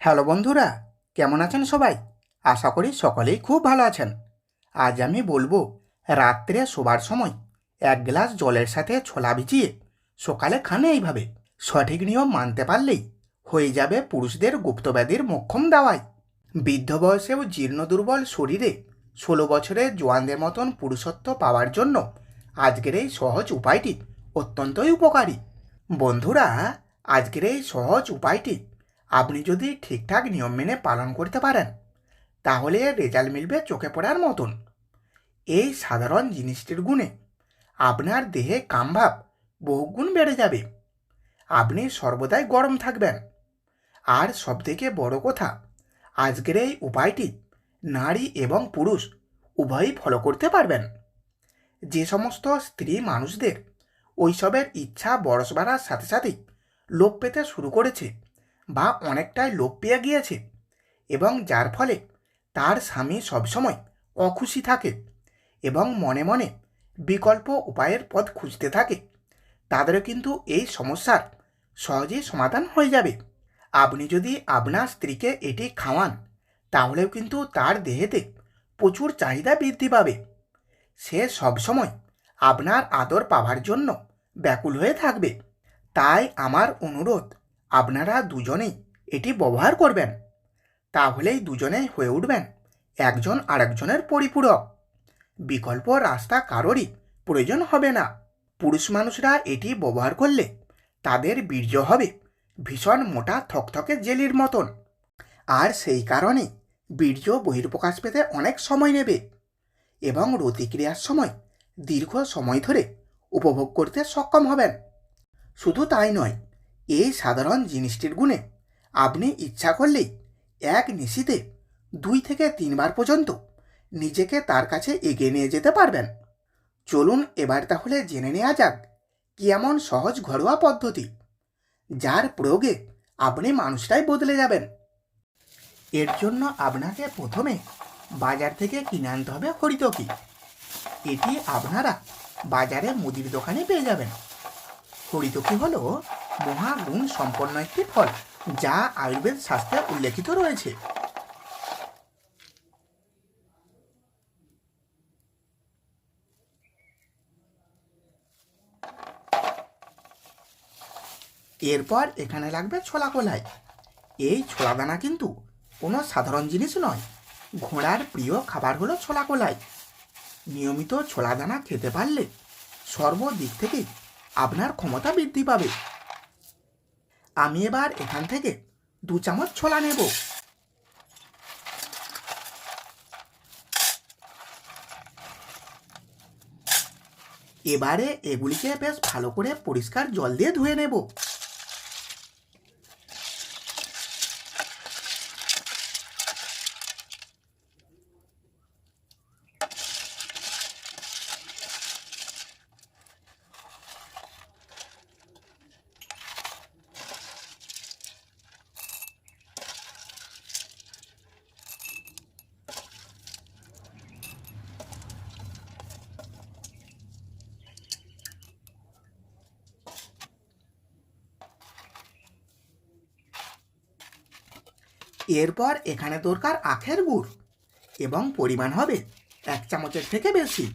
Hello বন্ধুরা, কেমন আছেন সবাই? আশা করি সকলেই খুব ভালো আছেন। আজ আমি বলব, রাত্রে শোবার সময় এক গ্লাস জলের সাথে ছোলা ভিজিয়ে সকালে খানে এইভাবে। সঠিক নিয়ম মানতে পারলেই হয়ে যাবে পুরুষদের গুপ্তব্যাধির মোক্ষম দাওয়াই। বৃদ্ধ বয়সেও জীর্ণ দুর্বল শরীরে ষোলো বছরের জোয়ানদের মতন পুরুষত্ব পাওয়ার জন্য আজকের এই সহজ উপায়টি অত্যন্তই উপকারী। বন্ধুরা, আজকের এই সহজ উপায়টি আপনি যদি ঠিকঠাক নিয়ম মেনে পালন করতে পারেন, তাহলে রেজাল্ট মিলবে চোখে পড়ার মতন। এই সাধারণ জিনিসটির গুণে আপনার দেহে কামভাব বহুগুণ বেড়ে যাবে। আপনি সর্বদাই গরম থাকবেন। আর সবথেকে বড় কথা, আজকের এই উপায়টি নারী এবং পুরুষ উভয়ই ফলো করতে পারবেন। যে সমস্ত স্ত্রী মানুষদের ওইসবের ইচ্ছা বরস বাড়ার সাথে সাথেই লোপ পেতে শুরু করেছে বা অনেকটাই লোপ পেয়ে গিয়েছে এবং যার ফলে তার স্বামী সবসময় অখুশি থাকে এবং মনে মনে বিকল্প উপায়ের পথ খুঁজতে থাকে। তাদেরও কিন্তু এই সমস্যার সহজেই সমাধান হয়ে যাবে। আপনি যদি আপনার স্ত্রীকে এটি খাওয়ান, তাহলেও কিন্তু তার দেহেতে প্রচুর চাহিদা বৃদ্ধি পাবে। সে সবসময় আপনার আদর পাওয়ার জন্য ব্যাকুল হয়ে থাকবে। তাই আমার অনুরোধ আপনারা দুজনেই এটি ব্যবহার করবেন। তাহলেই দুজনেই হয়ে উঠবেন একজন আরেকজনের পরিপূরক। বিকল্প রাস্তা কারোরই প্রয়োজন হবে না। পুরুষ মানুষরা এটি ব্যবহার করলে তাদের বীর্য হবে ভীষণ মোটা থকথকে জেলির মতন। আর সেই কারণে বীর্য বহির্প্রকাশ পেতে অনেক সময় নেবে এবং রতিক্রিয়ার সময় দীর্ঘ সময় ধরে উপভোগ করতে সক্ষম হবেন। শুধু তাই নয় এই সাধারণ জিনিসটির গুণে আপনি ইচ্ছা করলেই এক নিশিতে দুই থেকে তিনবার পর্যন্ত নিজেকে তার কাছে এগিয়ে নিয়ে যেতে পারবেন। চলুন এবার তাহলে জেনে নেওয়া যাক কি এমন সহজ ঘরোয়া পদ্ধতি যার প্রয়োগে আপনি মানুষটাই বদলে যাবেন। এর জন্য আপনাকে প্রথমে বাজার থেকে কিনে আনতে হবে হরিতকি এটি আপনারা বাজারে মুদির দোকানে পেয়ে যাবেন। হরিতকি হলো মহাগুণ সম্পন্ন একটি ফল, যা আয়ুর্বেদ শাস্ত্রে উল্লেখিত রয়েছে। এরপর এখানে লাগবে ছোলা কলাই। এই ছোলা দানা কিন্তু কোনো সাধারণ জিনিস নয়। ঘোড়ার প্রিয় খাবার হলো ছোলা কলাই। নিয়মিত ছোলা দানা খেতে পারলে সর্বদিক থেকেই আপনার ক্ষমতা বৃদ্ধি পাবে। আমি এবার এখান থেকে দু চামচ ছোলা নেব। এবারে এগুলিকে বেশ ভালো করে পরিষ্কার জল দিয়ে ধুয়ে নেব। এরপর এখানে দরকার আখের গুড় এবং পরিমাণ হবে এক চামচের থেকে বেশি।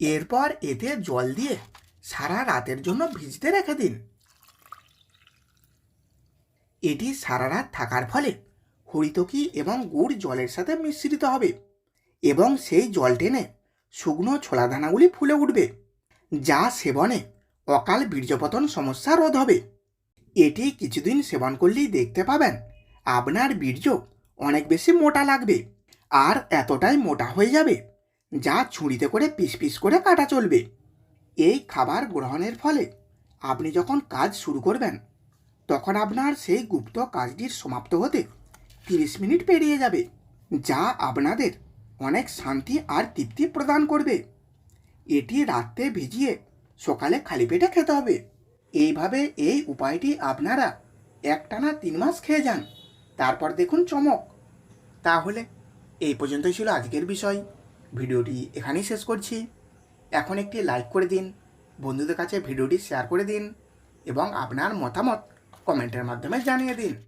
এরপর এতে জল দিয়ে সারা রাতের জন্য ভিজতে রেখে দিন। এটি সারা রাত থাকার ফলে হরিতকি এবং গুড় জলের সাথে মিশ্রিত হবে এবং সেই জল টেনে শুকনো ছোলা দানাগুলি ফুলে উঠবে, যা সেবনে অকাল বীর্যপতন সমস্যা রোধ হবে। এটি কিছুদিন সেবন করলেই দেখতে পাবেন, আপনার বীর্য অনেক বেশি মোটা লাগবে আর এতটাই মোটা হয়ে যাবে যা ছুরিতে করে পিস পিস করে কাটা চলবে। এই খাবার গ্রহণের ফলে আপনি যখন কাজ শুরু করবেন, তখন আপনার সেই গুপ্ত কাজটির সমাপ্ত হতে তিরিশ মিনিট পেরিয়ে যাবে, যা আপনাদের অনেক শান্তি আর তৃপ্তি প্রদান করবে। এটি রাত্রে ভিজিয়ে সকালে খালি পেটে খেতে হবে। এইভাবে এই উপায়টি আপনারা একটানা তিন মাস খেয়ে যান। তারপর দেখুন চমক। তাহলে এই পর্যন্তই ছিল আজকের বিষয়। ভিডিওটি এখানেই শেষ করছি। এখন একটি লাইক করে দিন, বন্ধুদের কাছে ভিডিওটি শেয়ার করে দিন এবং আপনার মতামত কমেন্টের মাধ্যমে জানিয়ে দিন।